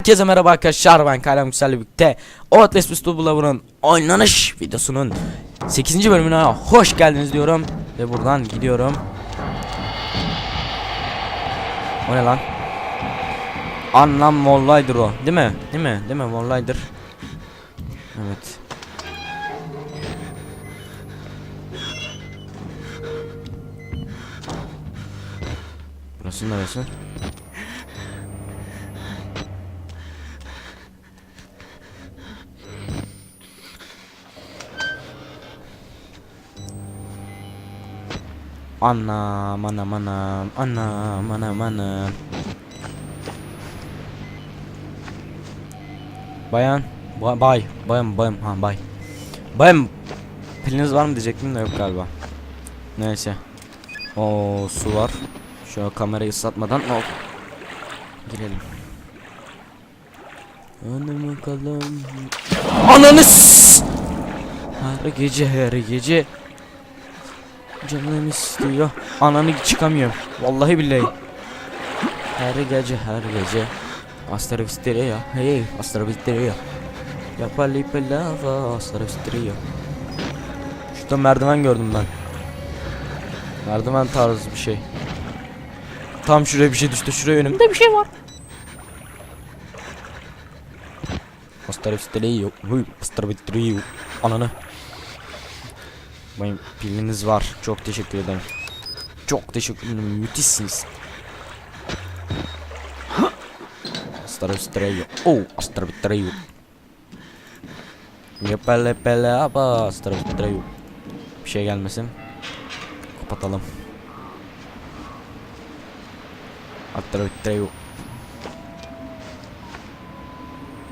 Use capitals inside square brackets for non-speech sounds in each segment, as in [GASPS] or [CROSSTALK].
Herkese merhaba arkadaşlar ben Kalem Yüksel'le birlikte Outlast Pistol Blower'ın oynanış videosunun 8. bölümüne hoş geldiniz diyorum Ve buradan gidiyorum O ne lan? Anlam Mollay'dır o değil mi? Değil mi? Değil mi? Mollay'dır Evet Burası neresi? Anam anam anam. Anam anam anam. Bayan ba- Bay. Bayan bayan ha bay. Bayan Piliniz var mı diyecektim de yok galiba. Neyse. O su var. Şu kamerayı ıslatmadan hop Girelim. Hadi bakalım Ananı Her gece her gece Canım istiyor. Ananı çıkamıyorum. Vallahi billahi. Her gece her gece. Astrovisteria. Hey, astrovisteria. Yapali pelava astrovisteria. Şurada merdiven gördüm ben. Merdiven tarzı bir şey. Tam şuraya bir şey düştü. Şuraya önümde bir şey var. Astrovisteria. Huy, astrovisteria. Ananı. Benim piliniz var. Çok teşekkür ederim. Çok teşekkür ederim. Müthişsiniz. Astrovisteria. Oh, astrovisteria. Yapele pele aba astrovisteria. Bir şey gelmesin. Kapatalım. Astrovisteria.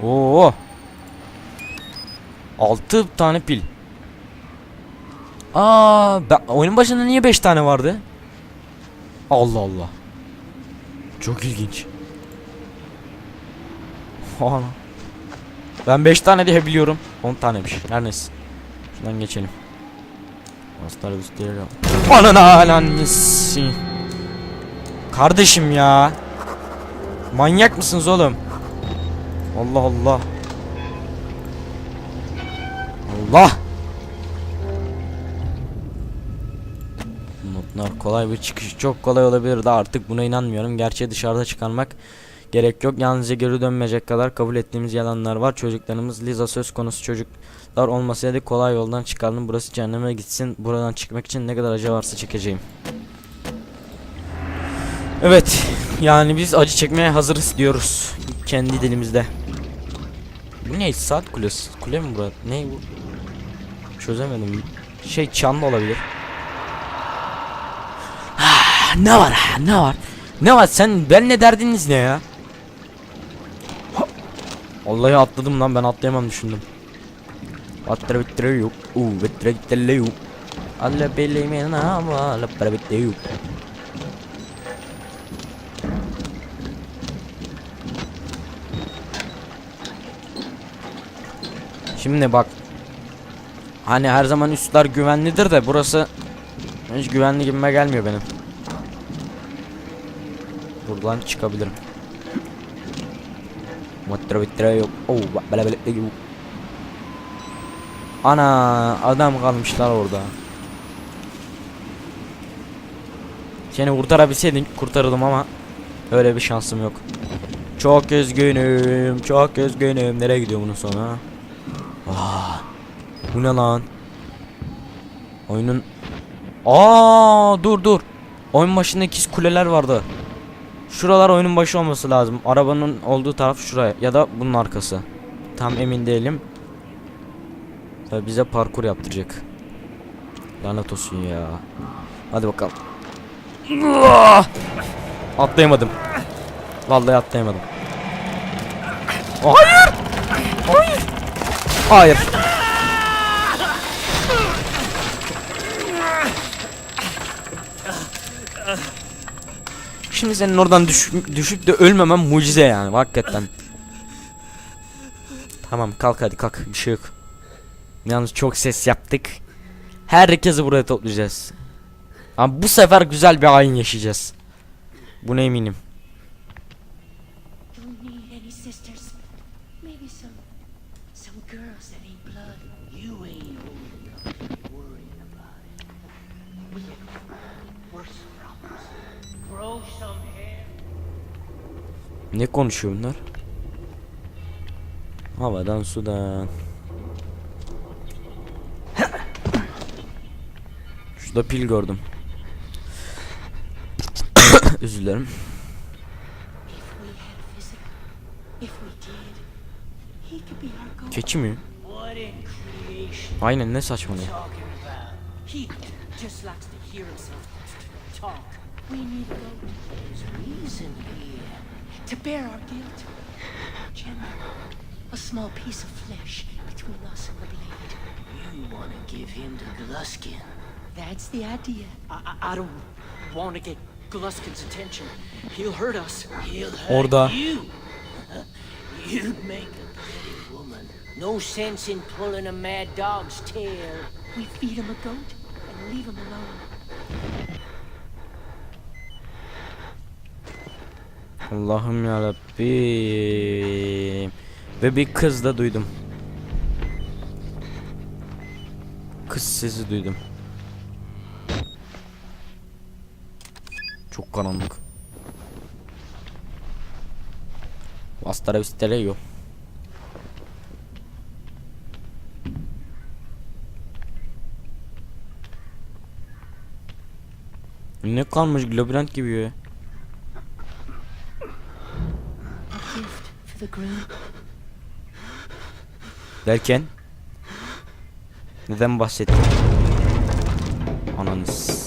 Oo. 6 tane pil. Aa, ben, oyunun başında niye 5 tane vardı? Allah Allah. Çok ilginç. Ana. Ben 5 tane diye biliyorum. 10 tanemiş. Her neyse. Şuradan geçelim. Hastane üstleri Anana lanesi. Kardeşim ya. Manyak mısınız oğlum? Allah Allah. Allah. Notlar kolay bir çıkış çok kolay olabilir de artık buna inanmıyorum. Gerçeği dışarıda çıkarmak gerek yok. Yalnızca geri dönmeyecek kadar kabul ettiğimiz yalanlar var. Çocuklarımız Liza söz konusu çocuklar olmasaydı kolay yoldan çıkardım. Burası cehenneme gitsin. Buradan çıkmak için ne kadar acı varsa çekeceğim. Evet. Yani biz acı çekmeye hazırız diyoruz. Kendi dilimizde. Bu ne? Saat kulesi. Kule mi bu? Ne bu? Çözemedim. Şey çan da olabilir. Ne var ha ne var? Ne var sen ben ne derdiniz ne ya? Vallahi atladım lan ben atlayamam düşündüm. Atlara bittire yok. Uuu bittire gittele yok. Alla belime na ama alla para bitte yok. Şimdi bak. Hani her zaman üstler güvenlidir de burası hiç güvenli gibime gelmiyor benim. Buradan çıkabilirim. Motor bitre yok. Oo böyle böyle. Ana adam kalmışlar orada. Seni kurtarabilseydim kurtarırdım ama öyle bir şansım yok. Çok üzgünüm, çok üzgünüm. Nereye gidiyor bunun sonra? Ah, bu ne lan? Oyunun Aa dur dur. Oyun başında ikiz kuleler vardı. Şuralar oyunun başı olması lazım. Arabanın olduğu taraf şuraya ya da bunun arkası. Tam emin değilim. Tabii bize parkur yaptıracak. Lanet olsun ya. Hadi bakalım. Ah! Atlayamadım. Vallahi atlayamadım. Hayır! Hayır! Hayır. Şimdi senin oradan düşüp, düşüp de ölmemem mucize yani hakikaten. Tamam kalk hadi kalk bir şey yok. Yalnız çok ses yaptık. Herkesi buraya toplayacağız. Ama bu sefer güzel bir ayin yaşayacağız. Buna eminim. Ne konuşuyor bunlar? Havadan sudan. Şurada pil gördüm. [COUGHS] Özür dilerim. Keçi mi? Aynen ne saçmalıyor. To bear our guilt. Gender, a small piece of flesh between us and the blade. You want to give him to Gluskin. That's the idea. I, I, I don't want to get Gluskin's attention. He'll hurt us. He'll hurt Orada. you. [LAUGHS] You'd make a pretty woman. No sense in pulling a mad dog's tail. We feed him a goat and leave him alone. Allah'ım ya Rabbim. Ve bir kız da duydum. Kız sesi duydum. Çok karanlık. Hasta yok. Ne kalmış labirent gibi ya. Derken neden bahsettin? Ananız.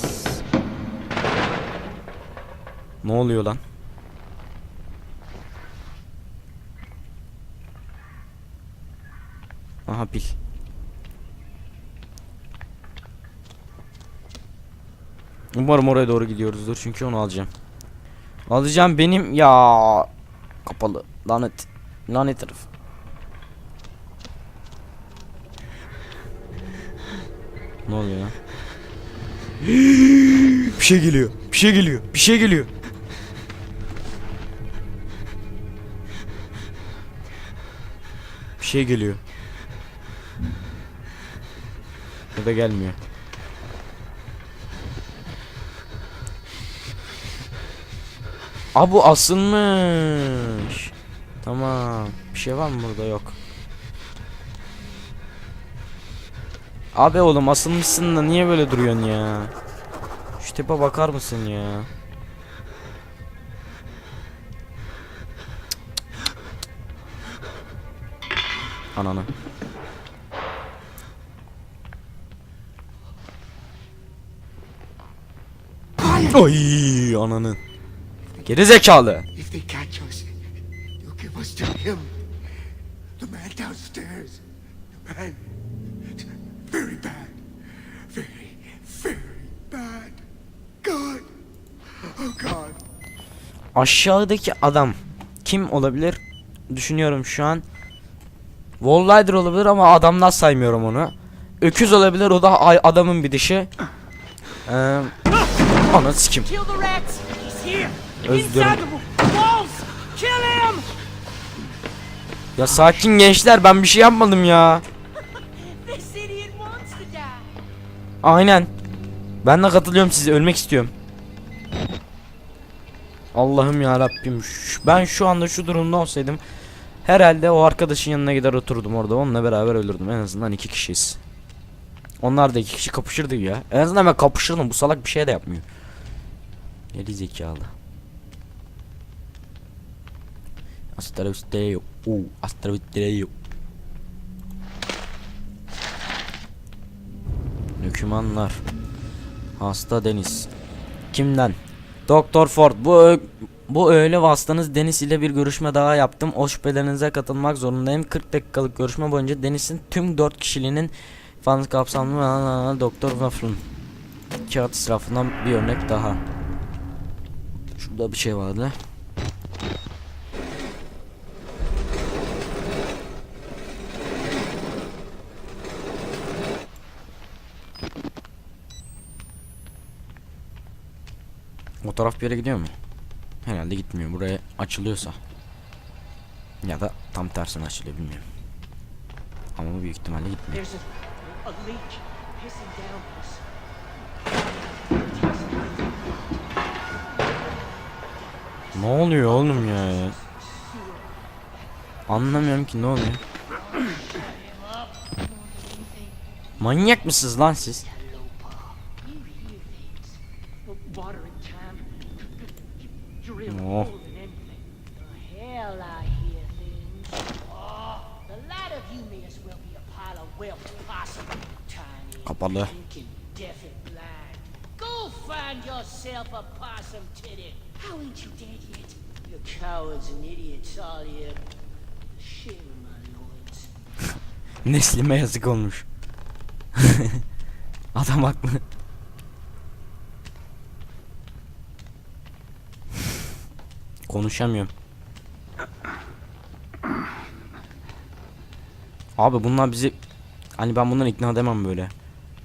Ne oluyor lan? Aha pil. Umarım oraya doğru gidiyoruzdur çünkü onu alacağım. Alacağım benim ya kapalı lanet lanet herif. Ne oluyor lan? bir şey geliyor. Bir şey geliyor. Bir şey geliyor. Bir şey geliyor. Ya da gelmiyor. Aa bu asılmış. Tamam. Bir şey var mı burada? Yok. Abi oğlum asılmışsın da niye böyle duruyorsun ya? Şu tipe bakar mısın ya? Ananı. Oy ananı. Geri zekalı. If they catch us, you'll give us to him. The man downstairs. The man. Very bad. Very, very bad. God. Oh God. Aşağıdaki adam kim olabilir? Düşünüyorum şu an. Wall Rider olabilir ama adamdan saymıyorum onu. Öküz olabilir o da adamın bir dişi. Ee, ana sikim. Him. Ya sakin gençler ben bir şey yapmadım ya. [LAUGHS] Aynen. Ben de katılıyorum size ölmek istiyorum. Allah'ım ya Rabbim. Ben şu anda şu durumda olsaydım herhalde o arkadaşın yanına gider oturdum orada. Onunla beraber ölürdüm. En azından iki kişiyiz. Onlar da iki kişi kapışırdı ya. En azından ben kapışırdım. Bu salak bir şey de yapmıyor. Geri zekalı. Astrobisteo. Oo, astrobisteo. Dokümanlar. Hasta Deniz. Kimden? Doktor Ford. Bu bu öğle vasıtanız Deniz ile bir görüşme daha yaptım. O şüphelerinize katılmak zorundayım. 40 dakikalık görüşme boyunca Deniz'in tüm 4 kişiliğinin fazla kapsamlı Doktor Waffle'ın kağıt israfından bir örnek daha. Şurada bir şey vardı. O taraf bir yere gidiyor mu? Herhalde gitmiyor. Buraya açılıyorsa. Ya da tam tersine açılıyor bilmiyorum. Ama bu büyük ihtimalle gitmiyor. Ne oluyor oğlum ya? Anlamıyorum ki ne oluyor. [COUGHS] Manyak mısınız lan siz? Neslime yazık olmuş. [LAUGHS] Adam haklı. Konuşamıyorum. Abi bunlar bizi hani ben bunları ikna edemem böyle.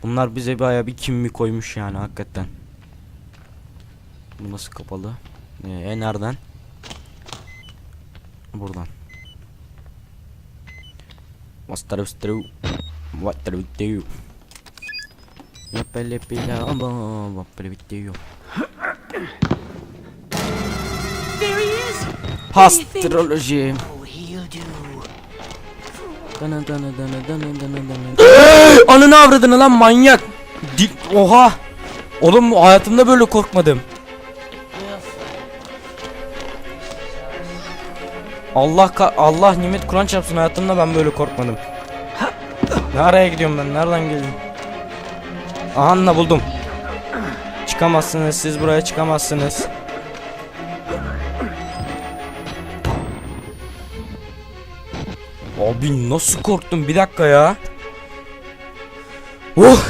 Bunlar bize bayağı bir kim mi koymuş yani hakikaten. Bu nasıl kapalı? Ee, nereden? Buradan. What's rest do? What do we do? Yapele pila aba, what do we do? There he is! Astroloji. Oh. Dana dana dana dana dana dana. [GASPS] Ananı avradını lan manyak. Oha. Oğlum hayatımda böyle korkmadım. Allah Allah nimet Kur'an çarpsın hayatımda ben böyle korkmadım. Nereye gidiyorum ben? Nereden geldim? Aha anla buldum. Çıkamazsınız siz buraya çıkamazsınız. Abi nasıl korktum bir dakika ya. Oh.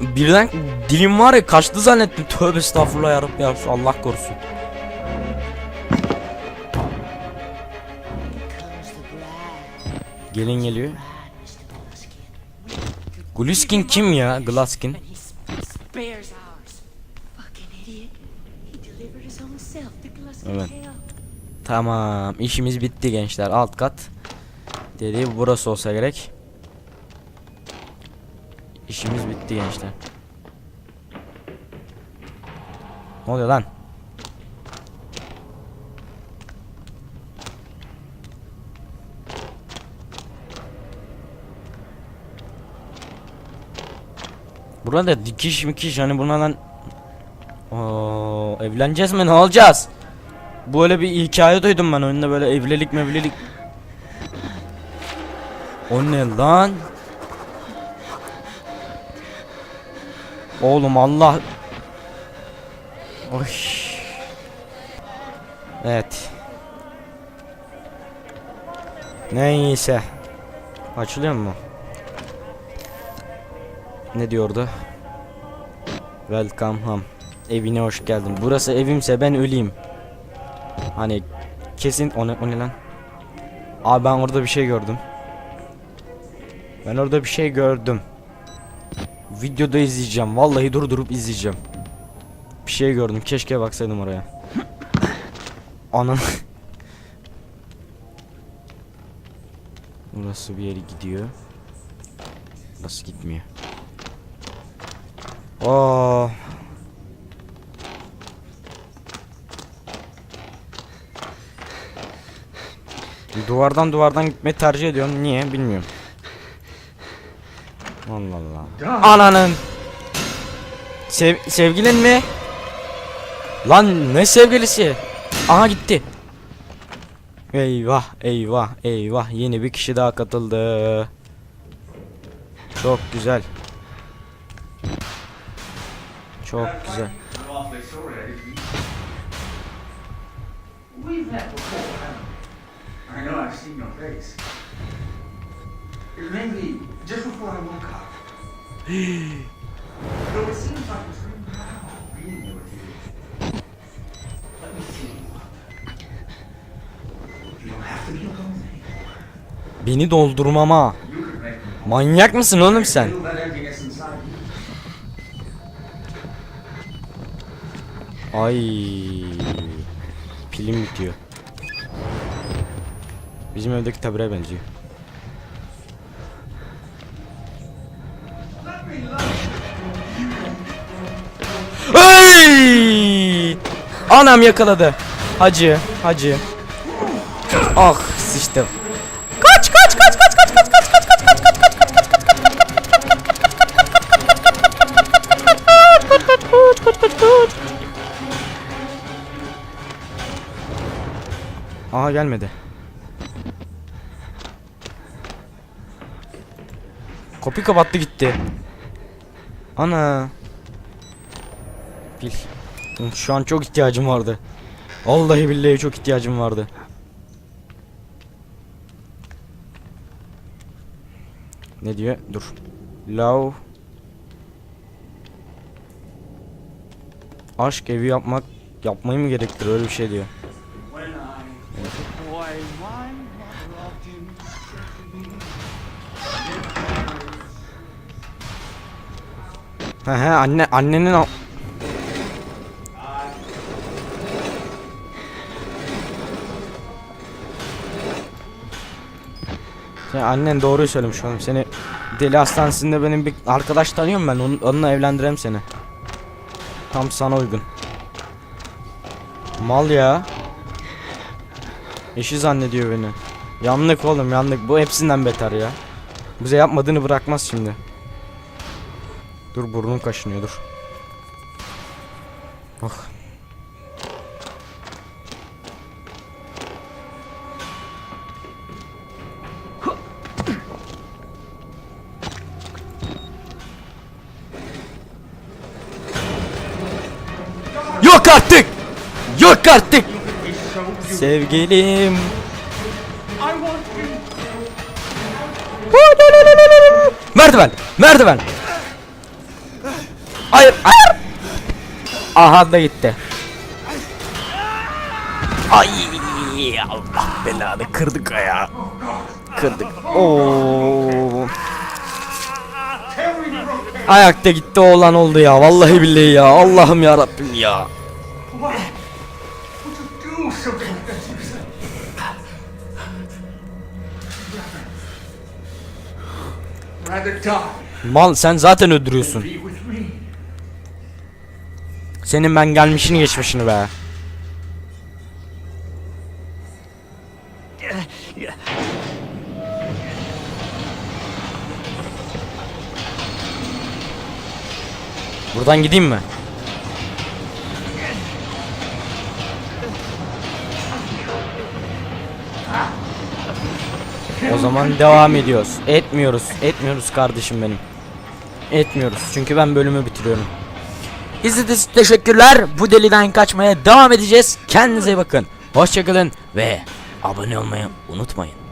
Birden dilim var ya kaçtı zannettim. Tövbe estağfurullah yarabbi ya Allah korusun. Gelin geliyor. Gluskin. Kim ya? Glaskin. Evet. Tamam işimiz bitti gençler alt kat. Dedi burası olsa gerek. İşimiz bitti gençler. Ne oluyor lan? Burada dikiş mikiş hani bunlardan Oo, evleneceğiz mi ne olacağız? Böyle bir hikaye duydum ben önünde böyle evlilik mevlilik. O ne lan? Oğlum Allah. Oy. Evet. Neyse. Açılıyor mu? Ne diyordu? Welcome home. Evine hoş geldin. Burası evimse ben öleyim. Hani kesin o ne, o ne lan? Abi ben orada bir şey gördüm. Ben orada bir şey gördüm. Videoda izleyeceğim. Vallahi durdurup izleyeceğim. Bir şey gördüm. Keşke baksaydım oraya. Anan. Burası bir yere gidiyor. Nasıl gitmiyor? Oo. Duvardan duvardan gitmeyi tercih ediyorum. Niye bilmiyorum. Allah Allah. Ananın. Sev sevgilin mi? Lan ne sevgilisi? Aha gitti. Eyvah eyvah eyvah yeni bir kişi daha katıldı. Çok güzel. Çok güzel. [GASPS] Beni doldurmama. Manyak mısın oğlum sen? Ay. Pilim bitiyor. Bizim evdeki tabire benziyor. Hey! Anam yakaladı. Hacı, hacı. Ah sıçtım. Kaç kaç kaç kaç kaç kaç kaç kaç kaç kaç kaç kaç kaç kaç kaç kaç Aha gelmedi. Kapıyı kapattı gitti. Ana. Bil. Şu an çok ihtiyacım vardı. Vallahi billahi çok ihtiyacım vardı. Ne diyor? Dur. Love Aşk evi yapmak yapmayı mı gerektirir öyle bir şey diyor. Why, my mother often He he anne annenin al- Sen annen doğruyu söylemiş oğlum. Seni deli hastanesinde benim bir arkadaş tanıyorum ben. Onun, onunla evlendireyim seni. Tam sana uygun. Mal ya. Eşi zannediyor beni. Yanlık oğlum yanlık. Bu hepsinden beter ya. Bize yapmadığını bırakmaz şimdi. Dur burnum kaşınıyor dur. Oh. Yok artık! Yok artık! Sevgilim. Merdiven! Merdiven! Hayır! Hayır! Aha da gitti. Ay Allah belanı kırdık ayağı. Kırdık. Oo. Ayakta gitti oğlan oldu ya. Vallahi billahi ya. Allah'ım ya Rabbim ya. Mal sen zaten öldürüyorsun. Senin ben gelmişini geçmişini be. Buradan gideyim mi? Zaman devam ediyoruz. Etmiyoruz. Etmiyoruz kardeşim benim. Etmiyoruz. Çünkü ben bölümü bitiriyorum. İzlediğiniz için teşekkürler. Bu deliden kaçmaya devam edeceğiz. Kendinize bakın. Hoşçakalın ve abone olmayı unutmayın.